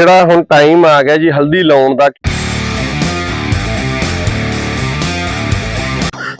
ਜਿਹੜਾ ਹੁਣ ਟਾਈਮ ਆ ਗਿਆ ਜੀ, ਹਲਦੀ ਲਾਉਣ ਦਾ।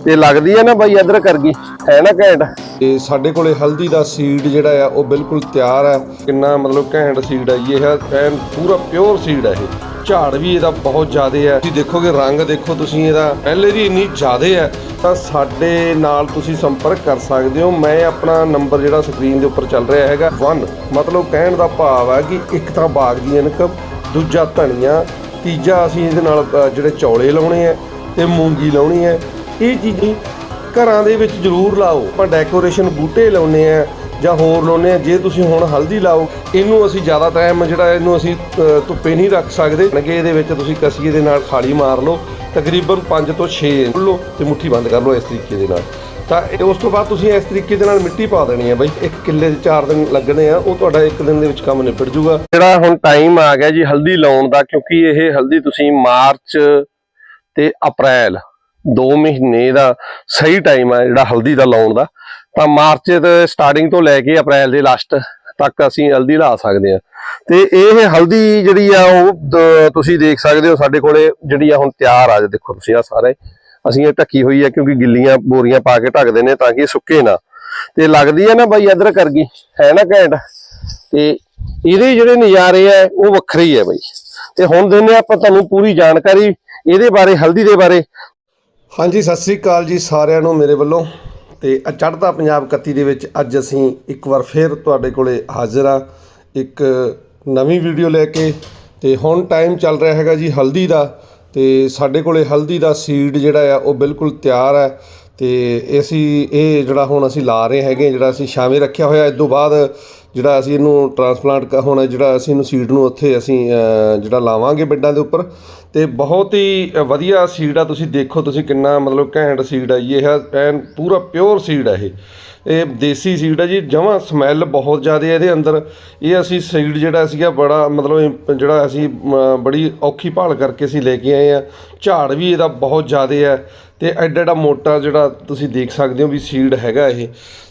ਤੇ ਲੱਗਦੀ ਹੈ ਨਾ ਬਾਈ ਇੱਧਰ ਕਰ ਗਈ, ਹੈ ਨਾ ਘੈਂਟ? ਤੇ ਸਾਡੇ ਕੋਲੇ ਹਲਦੀ ਦਾ ਸੀਡ ਜਿਹੜਾ ਆ, ਉਹ ਬਿਲਕੁਲ ਤਿਆਰ ਹੈ ਕਿੰਨਾ ਮਤਲਬ ਘੈਂਟ ਸੀਡ ਹੈ ਜੀ, ਇਹ ਐਨ ਪੂਰਾ ਪਿਓਰ ਸੀਡ ਹੈ ਇਹ। ਝਾੜ ਵੀ ਇਹਦਾ ਬਹੁਤ ਜ਼ਿਆਦਾ ਹੈ। ਤੁਸੀਂ ਦੇਖੋਗੇ, ਰੰਗ ਦੇਖੋ ਤੁਸੀਂ ਇਹਦਾ। ਪਹਿਲੇ ਦੀ ਇੰਨੀ ਜ਼ਿਆਦਾ ਹੈ, ਤਾਂ ਸਾਡੇ ਨਾਲ ਤੁਸੀਂ ਸੰਪਰਕ ਕਰ ਸਕਦੇ ਹੋ। ਮੈਂ ਆਪਣਾ ਨੰਬਰ ਜਿਹੜਾ ਸਕਰੀਨ ਦੇ ਉੱਪਰ ਚੱਲ ਰਿਹਾ ਹੈਗਾ 1 ਮਤਲਬ ਕਹਿਣ ਦਾ ਭਾਵ ਹੈ ਕਿ ਇੱਕ ਤਾਂ ਬਾਗ ਦੀ ਇਨਕਮ ਦੂਜਾ ਧਨੀਆ, ਤੀਜਾ ਅਸੀਂ ਇਹਦੇ ਨਾਲ ਜਿਹੜੇ ਚੌਲੇ ਲਾਉਣੇ ਆ ਤੇ ਮੂੰਗੀ ਲਾਉਣੀ ਹੈ। ਇਹ ਚੀਜ਼ਾਂ ਘਰਾਂ ਦੇ ਵਿੱਚ ਜ਼ਰੂਰ ਲਾਓ। ਆਪਾਂ ਡੈਕੋਰੇਸ਼ਨ ਬੂਟੇ ਲਾਉਨੇ ਆ ਜਾਂ ਹੋਰ ਲਾਉਨੇ ਆ, ਜੇ ਤੁਸੀਂ ਹੁਣ ਹਲਦੀ ਲਾਓ, ਇਹਨੂੰ ਅਸੀਂ ਜ਼ਿਆਦਾ ਟਾਈਮ ਜਿਹੜਾ ਇਹਨੂੰ ਅਸੀਂ ਧੁੱਪੇ ਨਹੀਂ ਰੱਖ ਸਕਦੇ। ਨਗੇ ਇਹਦੇ ਵਿੱਚ ਤੁਸੀਂ ਕਸੀਏ ਦੇ ਨਾਲ ਖਾਲੀ ਮਾਰ ਲਓ, ਤਕਰੀਬਨ 5 ਤੋਂ 6 ਲਓ ਤੇ ਮੁੱਠੀ ਬੰਦ ਕਰ ਲਓ ਇਸ ਤਰੀਕੇ ਦੇ ਨਾਲ। ਤਾਂ ਉਸ ਤੋਂ ਬਾਅਦ ਤੁਸੀਂ ਇਸ ਤਰੀਕੇ ਦੇ ਨਾਲ ਮਿੱਟੀ ਪਾ ਦੇਣੀ ਹੈ ਬਾਈ। ਇੱਕ ਕਿੱਲੇ ਦੇ 4 ਦਿਨ ਲੱਗਣੇ ਆ, ਉਹ ਤੁਹਾਡਾ ਇੱਕ ਦਿਨ ਦੇ ਵਿੱਚ ਕੰਮ ਨਿਪਟ ਜੂਗਾ ਜਿਹੜਾ ਹੁਣ ਟਾਈਮ ਆ ਗਿਆ ਜੀ ਹਲਦੀ ਲਾਉਣ ਦਾ, ਕਿਉਂਕਿ ਇਹ ਹਲਦੀ ਤੁਸੀਂ ਮਾਰਚ ਤੇ ਅਪ੍ਰੈਲ 2 ਮਹੀਨੇ ਦਾ ਸਹੀ ਟਾਈਮ ਆ ਜਿਹੜਾ ਹਲਦੀ ਦਾ ਲਾਉਣ ਦਾ। ਤਾਂ ਮਾਰਚ ਦੇ ਸਟਾਰਟਿੰਗ ਤੋਂ ਲੈ ਕੇ ਅਪ੍ਰੈਲ ਦੇ ਲਾਸਟ ਤੱਕ ਅਸੀਂ ਹਲਦੀ ਲਾ ਸਕਦੇ ਹਾਂ। ਤੇ ਇਹ ਹਲਦੀ ਜਿਹੜੀ ਆ ਉਹ ਤੁਸੀਂ ਦੇਖ ਸਕਦੇ ਹੋ ਸਾਡੇ ਕੋਲੇ ਜਿਹੜੀ ਆ ਹੁਣ ਤਿਆਰ ਆ। ਦੇਖੋ ਤੁਸੀਂ ਆ ਸਾਰੇ, ਅਸੀਂ ਇਹ ਢੱਕੀ ਹੋਈ ਹੈ ਕਿਉਂਕਿ ਗਿੱਲੀਆਂ ਬੋਰੀਆਂ ਪਾ ਕੇ ਢੱਕਦੇ ਨੇ ਤਾਂ ਕਿ ਸੁੱਕੇ ਨਾ। ਤੇ ਲੱਗਦੀ ਹੈ ਨਾ ਬਾਈ ਇੱਧਰ ਕਰ ਗਈ ਹੈ ਨਾ ਘੈਂਟ? ਤੇ ਇਹਦੇ ਜਿਹੜੇ ਨਜ਼ਾਰੇ ਆ, ਉਹ ਵੱਖਰੇ ਹੀ ਆ ਬਾਈ। ਤੇ ਹੁਣ ਦਿੰਨੇ ਆਪਾਂ ਤੁਹਾਨੂੰ ਪੂਰੀ ਜਾਣਕਾਰੀ ਇਹਦੇ ਬਾਰੇ, ਹਲਦੀ ਦੇ ਬਾਰੇ। ਹਾਂਜੀ, ਸਤਿ ਸ੍ਰੀ ਅਕਾਲ ਜੀ ਸਾਰਿਆਂ ਨੂੰ ਮੇਰੇ ਵੱਲੋਂ। ਤੇ ਚੜ੍ਹਦਾ ਪੰਜਾਬ 31 ਦੇ ਵਿੱਚ ਅੱਜ ਅਸੀਂ ਇੱਕ ਵਾਰ ਫੇਰ ਤੁਹਾਡੇ ਕੋਲੇ ਹਾਜ਼ਰ ਆ ਇੱਕ ਨਵੀਂ ਵੀਡੀਓ ਲੈ ਕੇ ਤੇ ਹੁਣ ਟਾਈਮ ਚੱਲ ਰਿਹਾ ਹੈਗਾ ਜੀ ਹਲਦੀ ਦਾ ਤੇ ਸਾਡੇ ਕੋਲੇ ਹਲਦੀ ਦਾ ਸੀਡ ਜਿਹੜਾ ਆ ਉਹ ਬਿਲਕੁਲ ਤਿਆਰ ਹੈ ਤੇ ਅਸੀਂ ਇਹ ਜਿਹੜਾ ਹੁਣ ਅਸੀਂ ਲਾ ਰਹੇ ਹੈਗੇ ਜਿਹੜਾ ਅਸੀਂ ਛਾਵੇਂ ਰੱਖਿਆ ਹੋਇਆ ਇਸ ਤੋਂ ਬਾਅਦ ਜਿਹੜਾ ਅਸੀਂ ਇਹਨੂੰ ਟਰਾਂਸਪਲਾਂਟ ਹੁਣ ਜਿਹੜਾ ਅਸੀਂ ਇਹਨੂੰ ਸੀਡ ਨੂੰ ਉੱਥੇ ਅਸੀਂ ਜਿਹੜਾ ਲਾਵਾਂਗੇ ਬੈੱਡਾਂ ਦੇ ਉੱਪਰ, ਤੇ ਬਹੁਤ ਹੀ ਵਧੀਆ ਸੀਡ ਆ। ਤੁਸੀਂ ਦੇਖੋ ਤੁਸੀਂ ਕਿੰਨਾ ਮਤਲਬ ਘੈਂਟ ਸੀਡ ਆ ਜੀ। ਇਹ ਐਨ ਪੂਰਾ ਪਿਓਰ ਸੀਡ ਆ ਇਹ। ਇਹ ਦੇਸੀ ਸੀਡ ਆ ਜੀ। ਜਮਾਂ ਸਮੈਲ ਬਹੁਤ ਜ਼ਿਆਦਾ ਇਹਦੇ ਅੰਦਰ। ਇਹ ਅਸੀਂ ਸੀਡ ਜਿਹੜਾ ਸੀਗਾ ਬੜਾ ਮਤਲਬ ਜਿਹੜਾ ਅਸੀਂ ਬੜੀ ਔਖੀ ਭਾਲ ਕਰਕੇ ਅਸੀਂ ਲੈ ਕੇ ਆਏ ਆ। ਝਾੜ ਵੀ ਇਹਦਾ ਬਹੁਤ ਜ਼ਿਆਦਾ ਹੈ ਤੇ ਐਡਾ ਐਡਾ ਮੋਟਾ ਜਿਹੜਾ ਤੁਸੀਂ ਦੇਖ ਸਕਦੇ ਹੋ ਵੀ ਸੀਡ ਹੈਗਾ ਇਹ।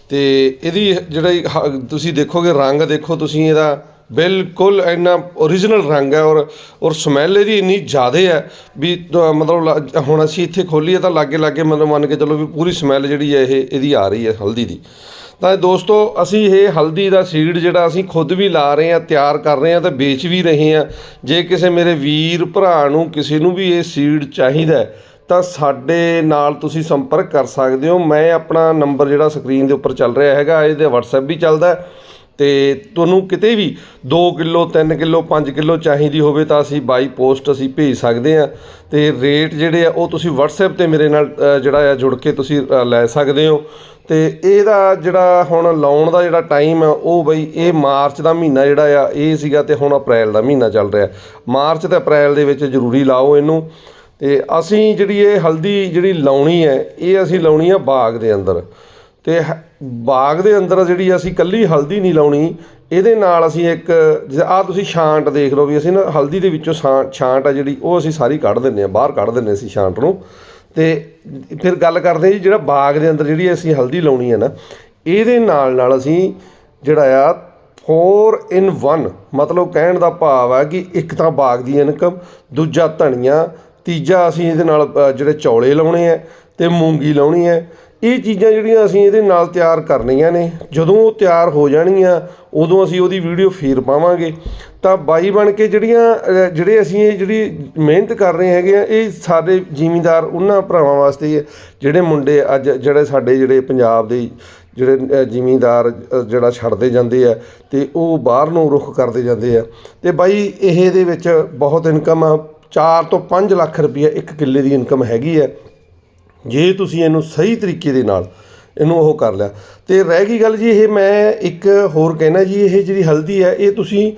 ਤੇ ਇਹਦੀ ਜਿਹੜਾ ਹ- ਤੁਸੀਂ ਦੇਖੋਗੇ ਰੰਗ ਦੇਖੋ ਤੁਸੀਂ ਇਹਦਾ ਬਿਲਕੁਲ ਇੰਨਾ origignal ਰੰਗ ਹੈ ਔਰ ਔਰ ਸਮੈਲ ਇਹਦੀ ਇੰਨੀ ਜ਼ਿਆਦਾ ਹੈ ਵੀ ਮਤਲਬ ਲ- ਹੁਣ ਅਸੀਂ ਇੱਥੇ ਖੋਲੀਏ ਤਾਂ ਲਾਗੇ ਲਾਗੇ ਮਤਲਬ ਮੰਨ ਕੇ ਚੱਲੋ ਵੀ ਪੂਰੀ ਸਮੈਲ ਜਿਹੜੀ ਹੈ ਇਹ ਇਹਦੀ ਆ ਰਹੀ ਹੈ ਹਲਦੀ ਦੀ। ਤਾਂ ਦੋਸਤੋ ਅਸੀਂ ਇਹ ਹਲਦੀ ਦਾ ਸੀਡ ਜਿਹੜਾ ਅਸੀਂ ਖੁਦ ਵੀ ਲਾ ਰਹੇ ਹਾਂ ਤਿਆਰ ਕਰ ਰਹੇ ਹਾਂ ਤੇ ਵੇਚ ਵੀ ਰਹੇ ਹਾਂ। ਜੇ ਕਿਸੇ ਮੇਰੇ ਵੀਰ ਭਰਾ ਨੂੰ ਕਿਸੇ ਨੂੰ ਵੀ ਇਹ ਸੀਡ ਚਾਹੀਦਾ ਹੈ, ਤਾਂ ਸਾਡੇ ਨਾਲ ਤੁਸੀਂ ਸੰਪਰਕ ਕਰ ਸਕਦੇ ਹੋ। ਮੈਂ ਆਪਣਾ ਨੰਬਰ ਜਿਹੜਾ ਸਕਰੀਨ ਦੇ ਉੱਪਰ ਚੱਲ ਰਿਹਾ ਹੈਗਾ, ਇਹਦੇ WhatsApp ਵੀ ਚੱਲਦਾ ਹੈ। ਤੇ ਤੁਹਾਨੂੰ ਕਿਤੇ ਵੀ 2 ਕਿਲੋ 3 ਕਿਲੋ 5 ਕਿਲੋ ਚਾਹੀਦੀ ਹੋਵੇ ਤਾਂ ਅਸੀਂ ਬਾਈ ਪੋਸਟ ਅਸੀਂ ਭੇਜ ਸਕਦੇ ਹਾਂ। ਤੇ ਰੇਟ ਜਿਹੜੇ ਆ, ਉਹ ਤੁਸੀਂ WhatsApp ਤੇ ਮੇਰੇ ਨਾਲ ਜਿਹੜਾ ਆ, ਜੁੜ ਕੇ ਤੁਸੀਂ ਲੈ ਸਕਦੇ ਹੋ। ਤੇ ਇਹਦਾ ਜਿਹੜਾ ਹੁਣ ਲਾਉਣ ਦਾ ਜਿਹੜਾ ਟਾਈਮ ਆ, ਉਹ ਬਈ ਇਹ ਮਾਰਚ ਦਾ ਮਹੀਨਾ ਜਿਹੜਾ ਆ, ਇਹ ਸੀਗਾ ਤੇ ਹੁਣ ਅਪ੍ਰੈਲ ਦਾ ਮਹੀਨਾ ਚੱਲ ਰਿਹਾ। ਮਾਰਚ ਤੇ ਅਪ੍ਰੈਲ ਦੇ ਵਿੱਚ ਜ਼ਰੂਰੀ ਲਾਓ ਇਹਨੂੰ। ਤੇ ਅਸੀਂ ਜਿਹੜੀ ਇਹ ਹਲਦੀ ਜਿਹੜੀ ਲਾਉਣੀ ਹੈ, ਇਹ ਅਸੀਂ ਲਾਉਣੀ ਆ ਬਾਗ ਦੇ ਅੰਦਰ। ਤੇ ਬਾਗ ਦੇ ਅੰਦਰ ਜਿਹੜੀ ਅਸੀਂ ਕੱਲੀ ਹਲਦੀ ਨਹੀਂ ਲਾਉਣੀ, ਇਹਦੇ ਨਾਲ ਅਸੀਂ ਇੱਕ ਆ ਤੁਸੀਂ ਛਾਂਟ ਦੇਖ ਲਓ ਵੀ ਅਸੀਂ ਨਾ ਹਲਦੀ ਦੇ ਵਿੱਚੋਂ ਛਾਂ- ਛਾਂਟ ਆ ਜਿਹੜੀ, ਉਹ ਅਸੀਂ ਸਾਰੀ ਕੱਢ ਦਿੰਨੇ ਆ ਬਾਹਰ ਕੱਢ ਦਿੰਨੇ ਅਸੀਂ ਛਾਂਟ ਨੂੰ। ਤੇ ਫਿਰ ਗੱਲ ਕਰਦੇ ਹਾਂ ਜੀ ਜਿਹੜਾ ਬਾਗ ਦੇ ਅੰਦਰ ਜਿਹੜੀ ਅਸੀਂ ਹਲਦੀ ਲਾਉਣੀ ਹੈ ਨਾ, ਇਹਦੇ ਨਾਲ ਨਾਲ ਅਸੀਂ ਜਿਹੜਾ ਆ 4 ਇਨ 1 ਮਤਲਬ ਕਹਿਣ ਦਾ ਭਾਵ ਹੈ ਕਿ ਇੱਕ ਤਾਂ ਬਾਗ ਦੀ ਇਨਕਮ, ਦੂਜਾ ਧਨੀਆ ਤੀਜਾ ਅਸੀਂ ਇਹਦੇ ਨਾਲ ਜਿਹੜੇ ਚੌਲੇ ਲਾਉਣੇ ਆ ਤੇ ਮੂੰਗੀ ਲਾਉਣੀ ਹੈ ਇਹ ਚੀਜ਼ਾਂ ਜਿਹੜੀਆਂ ਅਸੀਂ ਇਹਦੇ ਨਾਲ ਤਿਆਰ ਕਰਨੀਆਂ ਨੇ ਜਦੋਂ ਉਹ ਤਿਆਰ ਹੋ ਜਾਣਗੀਆਂ ਉਦੋਂ ਅਸੀਂ ਉਹਦੀ ਵੀਡੀਓ ਫੇਰ ਪਾਵਾਂਗੇ। ਤਾਂ ਬਾਈ ਬਣ ਕੇ ਜਿਹੜੀਆਂ ਜਿਹੜੇ ਅਸੀਂ ਇਹ ਜਿਹੜੀ ਮਿਹਨਤ ਕਰ ਰਹੇ ਹੈਗੇ ਆ ਇਹ ਸਾਡੇ ਜ਼ਿਮੀਂਦਾਰ ਉਹਨਾਂ ਭਰਾਵਾਂ ਵਾਸਤੇ ਹੈ ਜਿਹੜੇ ਮੁੰਡੇ ਅੱਜ ਜਿਹੜੇ ਸਾਡੇ ਜਿਹੜੇ ਪੰਜਾਬ ਦੇ ਜਿਹੜੇ ਅ, ਜ਼ਿਮੀਂਦਾਰ ਜਿਹੜਾ ਛੱਡਦੇ ਜਾਂਦੇ ਆ ਤੇ ਉਹ ਬਾਹਰ ਨੂੰ ਰੁਖ ਕਰਦੇ ਜਾਂਦੇ ਆ। ਤੇ ਬਾਈ ਇਹ ਦੇ ਵਿੱਚ ਬਹੁਤ ਇਨਕਮ ਆ 4 ਤੋਂ 5 ਲੱਖ ਰੁਪਏ ਇੱਕ ਕਿੱਲੇ ਦੀ ਇਨਕਮ ਹੈਗੀ ਹੈ। ਜੇ ਤੁਸੀਂ ਇਹਨੂੰ ਸਹੀ ਤਰੀਕੇ ਦੇ ਨਾਲ ਇਹਨੂੰ ਉਹ ਕਰ ਲਿਆ। ਤੇ ਰਹਿ ਗਈ ਗੱਲ ਜੀ, ਇਹ ਮੈਂ ਇੱਕ ਹੋਰ ਕਹਿਣਾ ਜੀ, ਇਹ ਜਿਹੜੀ ਹਲਦੀ ਹੈ, ਇਹ ਤੁਸੀਂ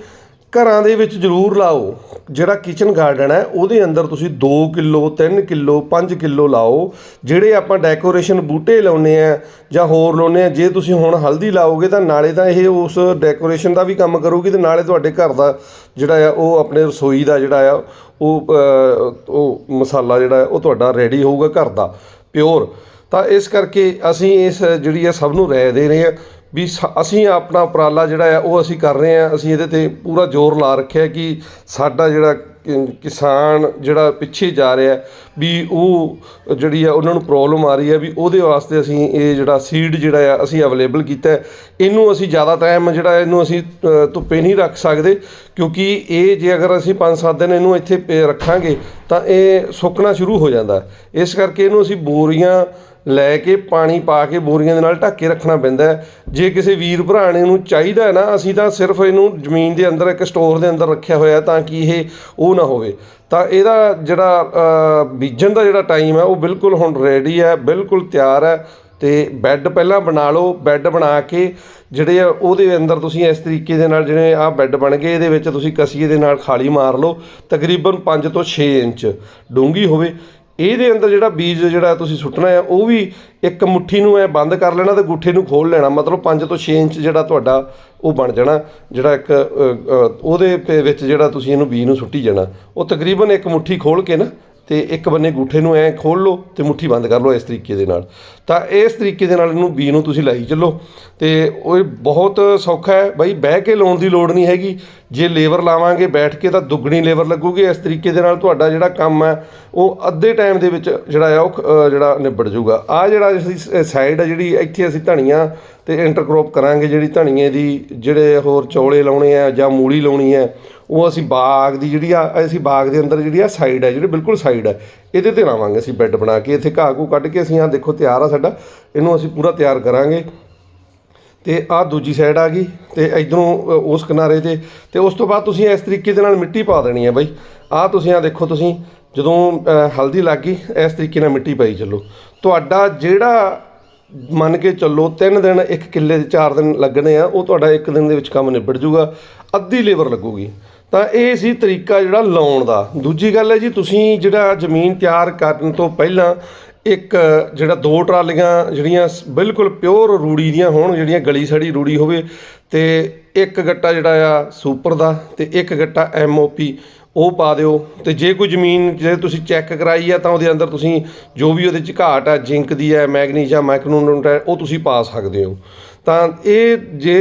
ਘਰਾਂ ਦੇ ਵਿੱਚ ਜ਼ਰੂਰ ਲਾਓ। ਜਿਹੜਾ ਕਿਚਨ ਗਾਰਡਨ ਹੈ, ਉਹਦੇ ਅੰਦਰ ਤੁਸੀਂ 2 ਕਿਲੋ 3 ਕਿਲੋ 5 ਕਿਲੋ ਲਾਓ। ਜਿਹੜੇ ਆਪਾਂ ਡੈਕੋਰੇਸ਼ਨ ਬੂਟੇ ਲਾਉਨੇ ਆ ਜਾਂ ਹੋਰ ਲਾਉਨੇ ਆ ਜੇ ਤੁਸੀਂ ਹੁਣ ਹਲਦੀ ਲਾਓਗੇ ਤਾਂ ਨਾਲੇ ਤਾਂ ਇਹ ਉਸ ਡੈਕੋਰੇਸ਼ਨ ਦਾ ਵੀ ਕੰਮ ਕਰੂਗੀ ਤੇ ਨਾਲੇ ਤੁਹਾਡੇ ਘਰ ਦਾ ਜਿਹੜਾ ਆ, ਉਹ ਆਪਣੇ ਰਸੋਈ ਦਾ ਜਿਹੜਾ ਆ, ਉਹ ਉਹ ਮਸਾਲਾ ਜਿਹੜਾ ਉਹ ਤੁਹਾਡਾ ਰੈਡੀ ਹੋਊਗਾ ਘਰ ਦਾ ਪਿਓਰ ਤਾਂ ਇਸ ਕਰਕੇ ਅਸੀਂ ਇਸ ਜਿਹੜੀ ਆ, ਸਭ ਨੂੰ ਰਾਏ ਦੇ ਰਹੇ ਹਾਂ ਵੀ ਸ- ਅਸੀਂ ਆਪਣਾ ਉਪਰਾਲਾ ਜਿਹੜਾ ਆ, ਉਹ ਅਸੀਂ ਕਰ ਰਹੇ ਆ। ਅਸੀਂ ਇਹਦੇ ਤੇ ਪੂਰਾ ਜ਼ੋਰ ਲਾ ਰੱਖਿਆ ਕਿ ਸਾਡਾ ਜਿਹੜਾ ਕਿਸਾਨ ਜਿਹੜਾ ਪਿੱਛੇ ਜਾ ਰਿਹਾ, ਵੀ ਉਹ ਜਿਹੜੀ ਆ, ਉਹਨਾਂ ਨੂੰ ਪ੍ਰੋਬਲਮ ਆ ਰਹੀ ਹੈ ਵੀ ਉਹਦੇ ਵਾਸਤੇ ਅਸੀਂ ਇਹ ਜਿਹੜਾ ਸੀਡ ਜਿਹੜਾ ਆ, ਅਸੀਂ ਅਵੇਲੇਬਲ ਕੀਤਾ ਇਹਨੂੰ ਅਸੀਂ ਜ਼ਿਆਦਾ ਟਾਈਮ ਜਿਹੜਾ, ਇਹਨੂੰ ਅਸੀਂ ਧੁੱਪੇ ਨਹੀਂ ਰੱਖ ਸਕਦੇ, ਕਿਉਂਕਿ ਇਹ ਜੇ ਅਗਰ ਅਸੀਂ 5-7 ਦਿਨ ਇਹਨੂੰ ਇੱਥੇ ਪੇ ਰੱਖਾਂਗੇ, ਤਾਂ ਇਹ ਸੁੱਕਣਾ ਸ਼ੁਰੂ ਹੋ ਜਾਂਦਾ। ਇਸ ਕਰਕੇ ਇਹਨੂੰ ਅਸੀਂ ਬੋਰੀਆਂ ਲੈ ਕੇ ਪਾਣੀ ਪਾ ਕੇ ਬੋਰੀਆਂ ਦੇ ਨਾਲ ਢੱਕ ਕੇ ਰੱਖਣਾ ਪੈਂਦਾ ਜੇ ਕਿਸੇ ਵੀਰ ਭਰਾ ਨੇ ਇਹਨੂੰ ਚਾਹੀਦਾ ਹੈ ਨਾ, ਅਸੀਂ ਤਾਂ ਸਿਰਫ ਇਹਨੂੰ ਜ਼ਮੀਨ ਦੇ ਅੰਦਰ, ਇੱਕ ਸਟੋਰ ਦੇ ਅੰਦਰ ਰੱਖਿਆ ਹੋਇਆ ਤਾਂ ਕਿ ਇਹ ਉਹ ਨਾ ਹੋਵੇ। ਤਾਂ ਇਹਦਾ ਜਿਹੜਾ ਬੀਜਣ ਦਾ ਜਿਹੜਾ ਟਾਈਮ ਹੈ, ਉਹ ਬਿਲਕੁਲ ਹੁਣ ਰੈਡੀ ਹੈ, ਬਿਲਕੁਲ ਤਿਆਰ ਹੈ। ਤੇ ਬੈੱਡ ਪਹਿਲਾਂ ਬਣਾ ਲਓ ਬੈੱਡ ਬਣਾ ਕੇ ਜਿਹੜੇ ਆ, ਉਹਦੇ ਅੰਦਰ ਤੁਸੀਂ ਇਸ ਤਰੀਕੇ ਦੇ ਨਾਲ ਜਿਵੇਂ ਆਹ ਬੈੱਡ ਬਣ ਗਏ, ਇਹਦੇ ਵਿੱਚ ਤੁਸੀਂ ਕਸੀਏ ਦੇ ਨਾਲ ਖਾਲੀ ਮਾਰ ਲਓ, ਤਕਰੀਬਨ 5 ਤੋਂ 6 ਇੰਚ ਡੂੰਘੀ ਹੋਵੇ। ਇਹਦੇ ਅੰਦਰ ਜਿਹੜਾ ਬੀਜ ਜਿਹੜਾ ਤੁਸੀਂ ਸੁੱਟਣਾ ਹੈ ਉਹ ਵੀ ਇੱਕ ਮੁੱਠੀ ਨੂੰ ਐ ਬੰਦ ਕਰ ਲੈਣਾ ਤੇ ਗੁੱਠੇ ਨੂੰ ਖੋਲ ਲੈਣਾ, ਮਤਲਬ 5 ਤੋਂ 6 ਇੰਚ ਜਿਹੜਾ ਤੁਹਾਡਾ ਉਹ ਬਣ ਜਾਣਾ, ਜਿਹੜਾ ਇੱਕ ਉਹਦੇ ਪੇ ਵਿੱਚ ਜਿਹੜਾ ਤੁਸੀਂ ਇਹਨੂੰ ਬੀਜ ਨੂੰ ਸੁੱਟੀ ਜਾਣਾ। ਉਹ ਤਕਰੀਬਨ ਇੱਕ ਮੁੱਠੀ ਖੋਲ ਕੇ ਨਾ ਤੇ ਇੱਕ ਬੰਨੇ ਗੂਠੇ ਨੂੰ ਐ ਖੋਲ ਲਓ ਤੇ ਮੁੱਠੀ ਬੰਦ ਕਰ ਲਓ ਇਸ ਤਰੀਕੇ ਦੇ ਨਾਲ। ਤਾਂ ਇਸ ਤਰੀਕੇ ਦੇ ਨਾਲ ਇਹਨੂੰ ਬੀ ਨੂੰ ਤੁਸੀਂ ਲਾਈ ਚੱਲੋ। ਤੇ ਉਹ ਬਹੁਤ ਸੌਖਾ ਹੈ। ਬਾਈ ਬਹਿ ਕੇ ਲਾਉਣ ਦੀ ਲੋੜ ਨਹੀਂ ਹੈਗੀ। ਜੇ ਲੇਬਰ ਲਾਵਾਂਗੇ ਬੈਠ ਕੇ ਤਾਂ ਦੁੱਗਣੀ ਲੇਬਰ ਲੱਗੂਗੀ। ਇਸ ਤਰੀਕੇ ਦੇ ਨਾਲ ਤੁਹਾਡਾ ਜਿਹੜਾ ਕੰਮ ਹੈ, ਉਹ ਅੱਧੇ ਟਾਈਮ ਦੇ ਵਿੱਚ ਜਿਹੜਾ ਆ, ਉਹ ਜਿਹੜਾ ਨਿਬੜ ਜਾਊਗਾ। ਆ ਜਿਹੜਾ ਅਸੀਂ ਸਾਈਡ ਆ ਜਿਹੜੀ, ਇੱਥੇ ਅਸੀਂ ਧਨੀਆ ਤੇ ਇੰਟਰਕ੍ਰੋਪ ਕਰਾਂਗੇ ਜਿਹੜੀ ਧਨੀਏ ਦੀ, ਜਿਹੜੇ ਹੋਰ ਚੌਲੇ ਲਾਉਣੇ ਆ ਜਾਂ ਮੂਲੀ ਲਾਉਣੀ ਹੈ ਉਹ ਅਸੀਂ ਬਾਗ ਦੀ ਜਿਹੜੀ ਆ, ਅਸੀਂ ਬਾਗ ਦੇ ਅੰਦਰ ਜਿਹੜੀ ਆ ਸਾਈਡ ਹੈ ਜਿਹੜੀ ਬਿਲਕੁਲ ਸਾਈਡ ਹੈ ਇਹਦੇ ਤੇ ਲਾਵਾਂਗੇ ਅਸੀਂ ਬੈੱਡ ਬਣਾ ਕੇ, ਇੱਥੇ ਘਾਹ ਘੂ ਕੱਢ ਕੇ ਅਸੀਂ ਆ ਦੇਖੋ ਤਿਆਰ ਆ ਸਾਡਾ, ਇਹਨੂੰ ਅਸੀਂ ਪੂਰਾ ਤਿਆਰ ਕਰਾਂਗੇ। ਤੇ ਆਹ ਦੂਜੀ ਸਾਈਡ ਆ ਗਈ, ਤੇ ਇਧਰੋਂ ਉਸ ਕਿਨਾਰੇ ਤੇ ਤੇ ਉਸ ਤੋਂ ਬਾਅਦ ਤੁਸੀਂ ਇਸ ਤਰੀਕੇ ਦੇ ਨਾਲ ਮਿੱਟੀ ਪਾ ਦੇਣੀ ਹੈ ਬਾਈ। ਆਹ ਤੁਸੀਂ ਆ ਦੇਖੋ ਤੁਸੀਂ, ਜਦੋਂ ਹਲਦੀ ਲੱਗ ਗਈ, ਇਸ ਤਰੀਕੇ ਨਾਲ ਮਿੱਟੀ ਪਾਈ ਚੱਲੋ। ਤੁਹਾਡਾ ਜਿਹੜਾ ਮੰਨ ਕੇ ਚੱਲੋ 3 ਦਿਨ, ਇੱਕ ਕਿੱਲੇ ਦੇ 4 ਦਿਨ ਲੱਗਣੇ ਆ, ਉਹ ਤੁਹਾਡਾ ਇੱਕ ਦਿਨ ਦੇ ਵਿੱਚ ਕੰਮ ਨਿਬੜ ਜੂਗਾ, ਅੱਧੀ ਲੇਬਰ ਲੱਗੂਗੀ। ਤਾਂ ਇਹ ਸੀ ਤਰੀਕਾ ਜਿਹੜਾ ਲਾਉਣ ਦਾ। ਦੂਜੀ ਗੱਲ ਹੈ ਜੀ, ਤੁਸੀਂ ਜਿਹੜਾ ਜ਼ਮੀਨ ਤਿਆਰ ਕਰਨ ਤੋਂ ਪਹਿਲਾਂ ਇੱਕ, ਜਿਹੜਾ ਦੋ ਟਰਾਲੀਆਂ ਜਿਹੜੀਆਂ ਬਿਲਕੁਲ ਪਿਓਰ ਰੂੜੀ ਦੀਆਂ ਹੋਣ, ਜਿਹੜੀਆਂ ਗਲੀ ਸੜੀ ਰੂੜੀ ਹੋਵੇ, ਤੇ ਇੱਕ ਗੱਟਾ ਜਿਹੜਾ ਆ ਸੁਪਰ ਦਾ, ਤੇ ਇੱਕ ਗੱਟਾ ਐਮਓਪੀ ਉਹ ਪਾ ਦਿਓ ਤੇ ਜੇ ਕੋਈ ਜ਼ਮੀਨ ਜੇ ਤੁਸੀਂ ਚੈੱਕ ਕਰਾਈ ਆ ਤਾਂ ਉਹਦੇ ਅੰਦਰ ਤੁਸੀਂ ਜੋ ਵੀ ਉਹਦੇ ਚ ਘਾਟ ਆ, ਜ਼ਿੰਕ ਦੀ ਹੈ ਮੈਗਨੀਸ਼ੀਅਮ ਮਾਈਕਰੋਨਿਊਟ੍ਰੈਂਟ ਹੈ ਉਹ ਤੁਸੀਂ ਪਾ ਸਕਦੇ ਹੋ। ਤਾਂ ਇਹ ਜੇ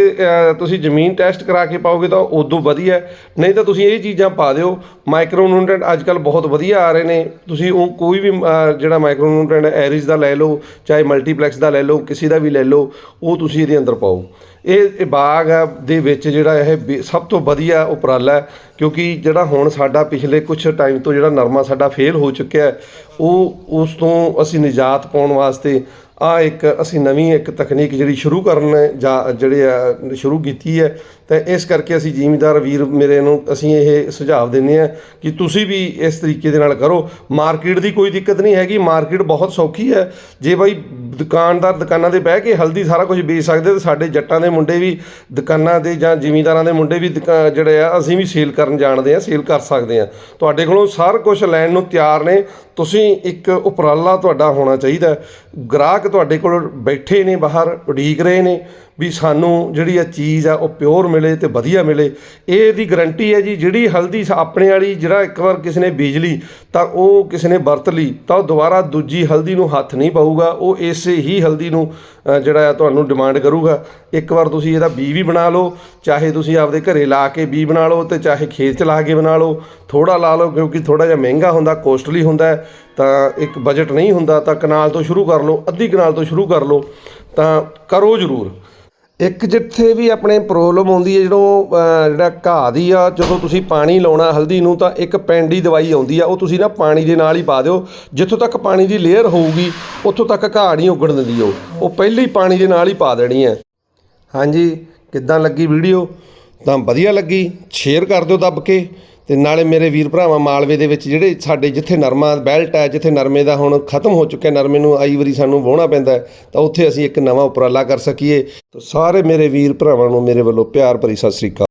ਤੁਸੀਂ ਜ਼ਮੀਨ ਟੈਸਟ ਕਰਾ ਕੇ ਪਾਓਗੇ ਤਾਂ ਉਦੋਂ ਵਧੀਆ। ਨਹੀਂ ਤਾਂ ਤੁਸੀਂ ਇਹ ਚੀਜ਼ਾਂ ਪਾ ਦਿਓ ਮਾਈਕਰੋਨਿਊਟ੍ਰੈਂਟ ਅੱਜ ਕੱਲ ਬਹੁਤ ਵਧੀਆ ਆ ਰਹੇ ਨੇ। ਤੁਸੀਂ ਉਹ ਕੋਈ ਵੀ ਜਿਹੜਾ ਮਾਈਕਰੋਨਿਊਟ੍ਰੈਂਟ ਐਰਿਸ ਦਾ ਲੈ ਲਓ, ਚਾਹੇ ਮਲਟੀਪਲੈਕਸ ਦਾ ਲੈ ਲਓ, ਕਿਸੇ ਦਾ ਵੀ ਲੈ ਲਓ, ਉਹ ਤੁਸੀਂ ਇਹਦੇ ਅੰਦਰ ਪਾਓ। ਇਹ ਇਹ ਬਾਗ ਆ ਦੇ ਵਿੱਚ ਜਿਹੜਾ ਇਹ ਬੇ- ਸਭ ਤੋਂ ਵਧੀਆ ਉਪਰਾਲਾ ਹੈ ਕਿਉਂਕਿ ਜਿਹੜਾ ਹੁਣ ਸਾਡਾ ਪਿਛਲੇ ਕੁਝ ਟਾਈਮ ਤੋਂ ਜਿਹੜਾ ਨਰਮਾ ਸਾਡਾ ਫੇਲ ਹੋ ਚੁੱਕਿਆ ਹੈ, ਉਹ ਉਸ ਤੋਂ ਅਸੀਂ ਨਿਜਾਤ ਪਾਉਣ ਵਾਸਤੇ ਆ ਇੱਕ ਅਸੀਂ ਨਵੀਂ ਇੱਕ ਤਕਨੀਕ ਜਿਹੜੀ ਸ਼ੁਰੂ ਕਰਨ ਜਾਂ ਜਿਹੜੇ ਆ, ਸ਼ੁਰੂ ਕੀਤੀ ਹੈ, ਤਾਂ ਇਸ ਕਰਕੇ ਅਸੀਂ ਜ਼ਿਮੀਦਾਰ ਵੀਰ ਮੇਰੇ ਨੂੰ ਅਸੀਂ ਇਹ ਸੁਝਾਅ ਦਿੰਦੇ ਆ ਕਿ ਤੁਸੀਂ ਵੀ ਇਸ ਤਰੀਕੇ ਦੇ ਨਾਲ ਕਰੋ। ਮਾਰਕੀਟ ਦੀ ਕੋਈ ਦਿੱਕਤ ਨਹੀਂ ਹੈਗੀ, ਮਾਰਕੀਟ ਬਹੁਤ ਸੌਖੀ ਹੈ। ਜੇ ਬਾਈ ਦੁਕਾਨਦਾਰ ਦੁਕਾਨਾਂ ਤੇ ਬਹਿ ਕੇ ਹਲਦੀ ਸਾਰਾ ਕੁਝ ਵੇਚ ਸਕਦੇ ਤੇ ਸਾਡੇ ਜੱਟਾਂ ਦੇ ਮੁੰਡੇ ਵੀ ਦੁਕਾਨਾਂ ਦੇ ਜਾਂ ਜ਼ਿਮੀਦਾਰਾਂ ਦੇ ਮੁੰਡੇ ਵੀ ਦੁਕਾ- ਜਿਹੜੇ ਆ, ਅਸੀਂ ਵੀ ਸੇਲ ਕਰਨ ਜਾਣਦੇ ਆ, ਸੇਲ ਕਰ ਸਕਦੇ ਆ। ਤੁਹਾਡੇ ਕੋਲੋਂ ਸਾਰਾ ਕੁਝ ਲੈਣ ਨੂੰ ਤਿਆਰ ਨੇ। ਤੁਸੀਂ ਇੱਕ ਉਪਰਾਲਾ ਤੁਹਾਡਾ ਹੋਣਾ ਚਾਹੀਦਾ। ਹੈ। ਗ੍ਰਾਹਕ ਤੁਹਾਡੇ ਕੋਲ ਬੈਠੇ ਨੇ, ਬਾਹਰ ਉਡੀਕ ਰਹੇ ਨੇ ਵੀ ਸਾਨੂੰ ਜਿਹੜੀ ਆ ਚੀਜ਼ ਆ, ਉਹ ਪਿਓਰ ਮਿਲੇ ਤੇ ਵਧੀਆ ਮਿਲੇ। ਇਹ ਦੀ ਗਰੰਟੀ ਹੈ ਜੀ, ਜਿਹੜੀ ਹਲਦੀ ਆਪਣੇ ਵਾਲੀ ਜਿਹੜਾ ਇੱਕ ਵਾਰ ਕਿਸੇ ਨੇ ਬੀਜ ਲਈ, ਤਾਂ ਉਹ ਕਿਸੇ ਨੇ ਵਰਤ ਲਈ, ਤਾਂ ਉਹ ਦੁਬਾਰਾ ਦੂਜੀ ਹਲਦੀ ਨੂੰ ਹੱਥ ਨਹੀਂ ਪਾਊਗਾ। ਉਹ ਇਸੇ ਹੀ ਹਲਦੀ ਨੂੰ ਜਿਹੜਾ ਆ ਤੁਹਾਨੂੰ ਡਿਮਾਂਡ ਕਰੂਗਾ। ਇੱਕ ਵਾਰ ਤੁਸੀਂ ਇਹਦਾ ਬੀ ਵੀ ਬਣਾ ਲਓ, ਚਾਹੇ ਤੁਸੀਂ ਆਪਦੇ ਘਰੇ ਲਾ ਕੇ ਬੀ ਬਣਾ ਲਓ ਤੇ ਚਾਹੇ ਖੇਤ ਚ ਲਾ ਕੇ ਬਣਾ ਲਓ। ਥੋੜਾ ਲਾ ਲਓ, ਕਿਉਂਕਿ ਥੋੜਾ ਜਿਹਾ ਮਹਿੰਗਾ ਹੁੰਦਾ ਕੋਸਟਲੀ ਹੁੰਦਾ ਤਾਂ ਇੱਕ ਬਜਟ ਨਹੀਂ ਹੁੰਦਾ, ਤਾਂ ਕਨਾਲ ਤੋਂ ਸ਼ੁਰੂ ਕਰ ਲਓ, ਅੱਧੀ ਕਨਾਲ ਤੋਂ ਸ਼ੁਰੂ ਕਰ ਲਓ, ਤਾਂ ਕਰੋ ਜ਼ਰੂਰ। ਇੱਕ ਜਿੱਥੇ ਵੀ ਆਪਣੇ ਪ੍ਰੋਬਲਮ ਆਉਂਦੀ ਹੈ, ਜਦੋਂ ਜਿਹੜਾ ਘਾਹ ਦੀ ਆ, ਜਦੋਂ ਤੁਸੀਂ ਪਾਣੀ ਲਾਉਣਾ ਹਲਦੀ ਨੂੰ, ਤਾਂ ਇੱਕ ਪੈਂਡੀ ਦਵਾਈ ਆਉਂਦੀ ਆ, ਉਹ ਤੁਸੀਂ ਨਾ ਪਾਣੀ ਦੇ ਨਾਲ ਹੀ ਪਾ ਦਿਓ। ਜਿੱਥੋਂ ਤੱਕ ਪਾਣੀ ਦੀ ਲੇਅਰ ਹੋਊਗੀ, ਉੱਥੋਂ ਤੱਕ ਘਾਹ ਨਹੀਂ ਉੱਗਣ ਦਿੰਦੀ ਉਹ। ਉਹ ਪਹਿਲੇ ਹੀ ਪਾਣੀ ਦੇ ਨਾਲ ਹੀ ਪਾ ਦੇਣੀ ਹੈ। ਹਾਂਜੀ, ਕਿੱਦਾਂ ਲੱਗੀ ਵੀਡੀਓ? ਤਾਂ ਵਧੀਆ ਲੱਗੀ, ਸ਼ੇਅਰ ਕਰ ਦਿਓ ਦੱਬ ਕੇ। ਤੇ ਨਾਲੇ ਮੇਰੇ ਵੀਰ ਭਰਾਵਾਂ ਮਾਲਵੇ ਦੇ ਵਿੱਚ ਜਿਹੜੇ ਸਾਡੇ ਜਿੱਥੇ ਨਰਮਾ ਬੈਲਟ ਹੈ, ਜਿੱਥੇ ਨਰਮੇ ਦਾ ਹੁਣ ਖਤਮ ਹੋ ਚੁੱਕਿਆ, ਨਰਮੇ ਨੂੰ ਆਈ ਵਾਰੀ ਸਾਨੂੰ ਵਾਹੁਣਾ ਪੈਂਦਾ ਤਾਂ ਉੱਥੇ ਅਸੀਂ ਇੱਕ ਨਵਾਂ ਉਪਰਾਲਾ ਕਰ ਸਕੀਏ। ਤਾਂ ਸਾਰੇ ਮੇਰੇ ਵੀਰ ਭਰਾਵਾਂ ਨੂੰ ਮੇਰੇ ਵੱਲੋਂ ਪਿਆਰ ਭਰੀ ਸਤਿ ਸ੍ਰੀ ਅਕਾਲ।